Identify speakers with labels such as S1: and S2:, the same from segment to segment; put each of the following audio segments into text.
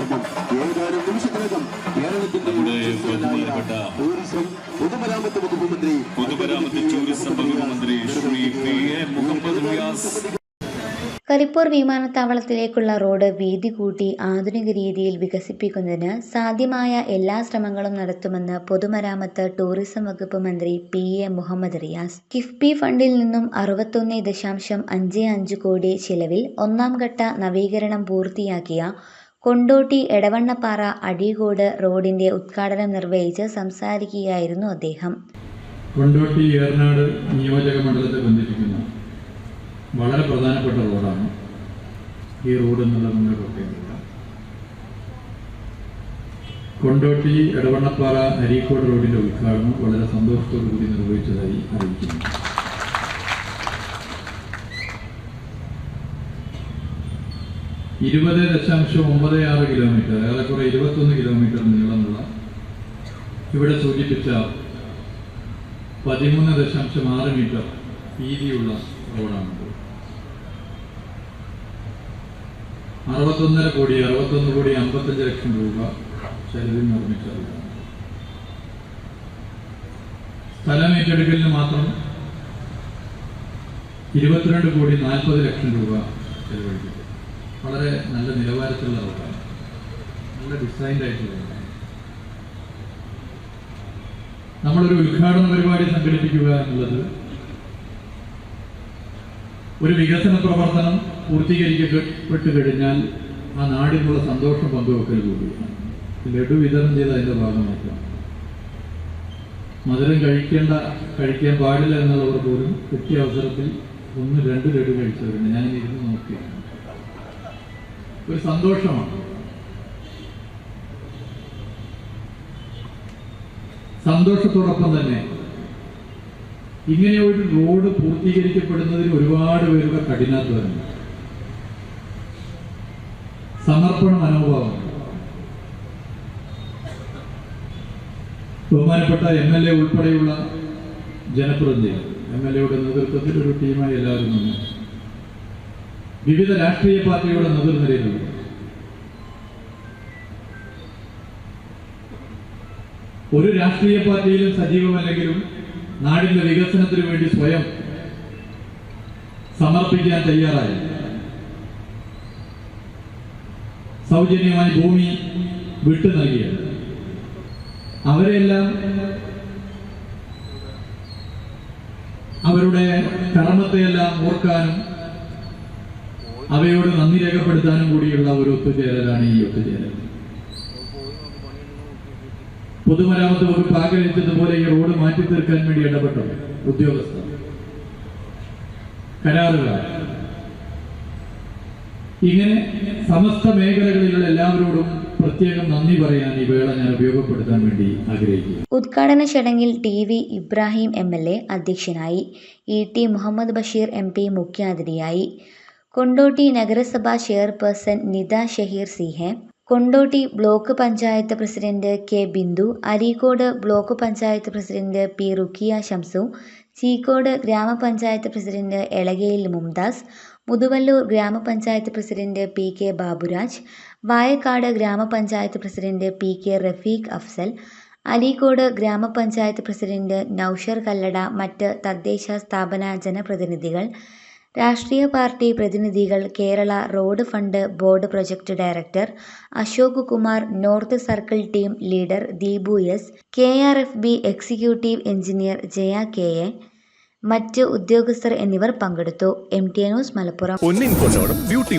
S1: ഏതാനും നിമിഷത്തിനകം കേരളത്തിന്റെ പൊതുമരാമത്ത് വകുപ്പ് മന്ത്രി
S2: പൊതുമരാമത്ത് ടൂറിസം വകുപ്പ് മന്ത്രി ശ്രീ പി. എ. മുഹമ്മദ് റിയാസ്.
S3: കരിപ്പൂർ വിമാനത്താവളത്തിലേക്കുള്ള റോഡ് വീതി കൂട്ടി ആധുനിക രീതിയിൽ വികസിപ്പിക്കുന്നതിന് സാധ്യമായ എല്ലാ ശ്രമങ്ങളും നടത്തുമെന്ന് പൊതുമരാമത്ത് ടൂറിസം വകുപ്പ് മന്ത്രി പി. എ. മുഹമ്മദ് റിയാസ്. കിഫ്ബി ഫണ്ടിൽ നിന്നും അറുപത്തൊന്ന് ദശാംശം അഞ്ച് അഞ്ച് കോടി ചിലവിൽ ഒന്നാം ഘട്ട നവീകരണം പൂർത്തിയാക്കിയ കൊണ്ടോട്ടി എടവണ്ണപ്പാറ അഴീക്കോട് റോഡിന്റെ ഉദ്ഘാടനം നിർവഹിച്ച് സംസാരിക്കുകയായിരുന്നു അദ്ദേഹം.
S4: കൊണ്ടോട്ടി ഏറനാട് നിയോജക മണ്ഡലത്തെ ബന്ധിപ്പിക്കുന്ന വളരെ പ്രധാനപ്പെട്ട റോഡാണ്. ഈ റോഡ് എന്നുള്ള നിങ്ങൾ പ്രത്യേകത കൊണ്ടോട്ടി എടവണ്ണപ്പാറ അരീക്കോട് റോഡിന്റെ ഉദ്ഘാടനം വളരെ സന്തോഷത്തോടു കൂടി നിർവഹിച്ചതായി അറിയിക്കുന്നു. ഇരുപത് ദശാംശം ഒമ്പത് ആറ് കിലോമീറ്റർ ഏറെക്കുറെ ഇരുപത്തൊന്ന് കിലോമീറ്റർ നീളമുള്ള ഇവിടെ സൂചിപ്പിച്ച പതിമൂന്ന് ദശാംശം ആറ് മീറ്റർ വീതിയുള്ള റോഡാണിത്. അറുപത്തൊന്നര കോടി അറുപത്തൊന്ന് കോടി അമ്പത്തഞ്ച് ലക്ഷം രൂപ ചെലവിൽ നിർമ്മിച്ച റോഡാണ് സ്ഥലം ഏറ്റെടുക്കലിന് മാത്രം ഇരുപത്തിരണ്ട് കോടി നാൽപ്പത് ലക്ഷം രൂപ ചെലവഴിക്കും വളരെ നല്ല നിലവാരത്തിലുള്ള റോഡാണ് നല്ല ഡിസൈൻഡ് ആയിട്ടുള്ള റോഡാണ് നമ്മളൊരു ഉദ്ഘാടന പരിപാടി സംഘടിപ്പിക്കുക എന്നുള്ളത് ഒരു വികസന പ്രവർത്തനം പൂർത്തീകരിക്കപ്പെട്ടു കഴിഞ്ഞാൽ ആ നാടിനുള്ള സന്തോഷം പങ്കുവെക്കൽ കൂടിയാണ്. ലഡു വിതരണം ചെയ്ത അതിന്റെ ഭാഗമായിട്ടാണ് മധുരം കഴിക്കേണ്ട കഴിക്കാൻ പാടില്ല എന്നുള്ളവർ പോലും കിട്ടിയ അവസരത്തിൽ ഒന്ന് രണ്ട് ലഡു കഴിച്ചവരുണ്ട്. ഞാൻ ഇരുന്ന് നോക്കിയാണ്. ഒരു സന്തോഷമാണ്. സന്തോഷത്തോടൊപ്പം തന്നെ ഇങ്ങനെ ഒരു റോഡ് പൂർത്തീകരിക്കപ്പെടുന്നതിന് ഒരുപാട് പേരുടെ കഠിനാധ്വാനം സമർപ്പണ മനോഭാവം ബഹുമാനപ്പെട്ട എം എൽ എ ഉൾപ്പെടെയുള്ള ജനപ്രതിനിധികൾ എം എൽ എയുടെ നേതൃത്വത്തിൽ ഒരു ടീമായി എല്ലാവരും നിന്ന് വിവിധ രാഷ്ട്രീയ പാർട്ടികളുടെ നേതൃനിരയിലുള്ള ഒരു രാഷ്ട്രീയ പാർട്ടിയിലും സജീവമല്ലെങ്കിലും നാടിന്റെ വികസനത്തിനു വേണ്ടി സ്വയം സമർപ്പിക്കാൻ തയ്യാറായി. സൗജന്യമായി ഭൂമി വിട്ടു നൽകിയത് അവരെല്ലാം അവരുടെ കർമ്മത്തെയെല്ലാം ഓർക്കാനും അവയോട് നന്ദി രേഖപ്പെടുത്താനും കൂടിയുള്ള ഒരു ഒത്തുചേരലാണ് ഈ ഒത്തുചേരൽ. പൊതുമരാമത്ത് വകുപ്പ് ആഗ്രഹിച്ചതുപോലെ ഈ റോഡ് മാറ്റി തീർക്കാൻ വേണ്ടി ഇടപെട്ടു ഉദ്യോഗസ്ഥർ കരാറുകാർ. ഇങ്ങനെ സമസ്ത മേഖലകളിലുള്ള എല്ലാവരോടും പ്രത്യേകം നന്ദി പറയാൻ ഈ വേള ഞാൻ ഉപയോഗപ്പെടുത്താൻ വേണ്ടി ആഗ്രഹിക്കുന്നു.
S3: ഉദ്ഘാടന ചടങ്ങിൽ T V Ibrahim M L A അധ്യക്ഷനായി E T Muhammad Basheer M P മുഖ്യാതിഥിയായി കൊണ്ടോട്ടി നഗരസഭാ chairperson Nitha Shaheer സിഹെ Kondotty block panchayat president K Bindu Areekode block panchayat president P Rukkiya Shamsu Cheekode ഗ്രാമപഞ്ചായത്ത് പ്രസിഡന്റ് എളകയിൽ മുംതാസ് മുതുവല്ലൂർ ഗ്രാമപഞ്ചായത്ത് president P K Baburaj Vayakkad ഗ്രാമപഞ്ചായത്ത് president P K Rafeeq Afsal Areekode ഗ്രാമപഞ്ചായത്ത് president Noushar Kallada മറ്റ് തദ്ദേശ സ്ഥാപന ജനപ്രതിനിധികൾ രാഷ്ട്രീയ പാർട്ടി പ്രതിനിധികൾ Kerala road fund board project director Ashok Kumar north circle team leader Deepu S K R F B executive engineer Jaya K A മറ്റ് ഉദ്യോഗസ്ഥർ എന്നിവർ പങ്കെടുത്തു. M T news Malappuram.
S5: Beauty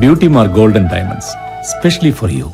S6: Beauty Mark Gold and Diamonds, specially for you.